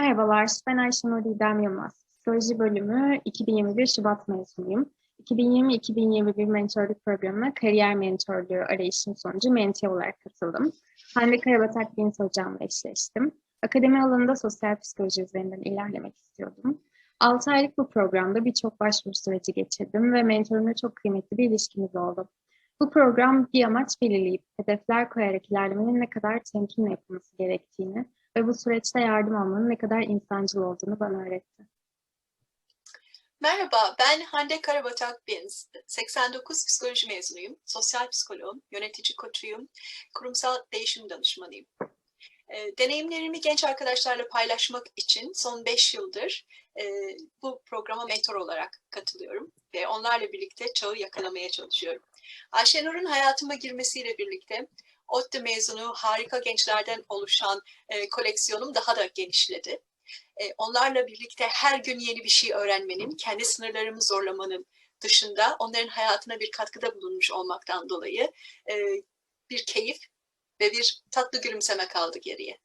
Merhabalar, ben Ayşenur Didem Yılmaz. Psikoloji bölümü 2021 Şubat mezunuyum. 2020-2021 mentorluk programına kariyer mentorluğu arayışım sonucu menti olarak katıldım. Hande Karabatak Deniz Hocam'la eşleştim. Akademi alanında sosyal psikoloji üzerinden ilerlemek istiyordum. 6 aylık bu programda birçok başvuru süreci geçirdim ve mentorumla çok kıymetli bir ilişkimiz oldu. Bu program bir amaç belirleyip hedefler koyarak ilerlemenin ne kadar temkinle yapılması gerektiğini ve bu süreçte yardım almanın ne kadar insancıl olduğunu bana öğretti. Merhaba, ben Hande Karabatak Bins. 89 psikoloji mezunuyum. Sosyal psikoloğum, yönetici koçuyum, kurumsal değişim danışmanıyım. E, deneyimlerimi genç arkadaşlarla paylaşmak için son 5 yıldır e, bu programa mentor olarak katılıyorum ve onlarla birlikte çağı yakalamaya çalışıyorum. Ayşenur'un hayatıma girmesiyle birlikte ODTÜ mezunu harika gençlerden oluşan e, koleksiyonum daha da genişledi. E, onlarla birlikte her gün yeni bir şey öğrenmenin, kendi sınırlarımı zorlamanın dışında onların hayatına bir katkıda bulunmuş olmaktan dolayı e, bir keyif ve bir tatlı gülümseme kaldı geriye.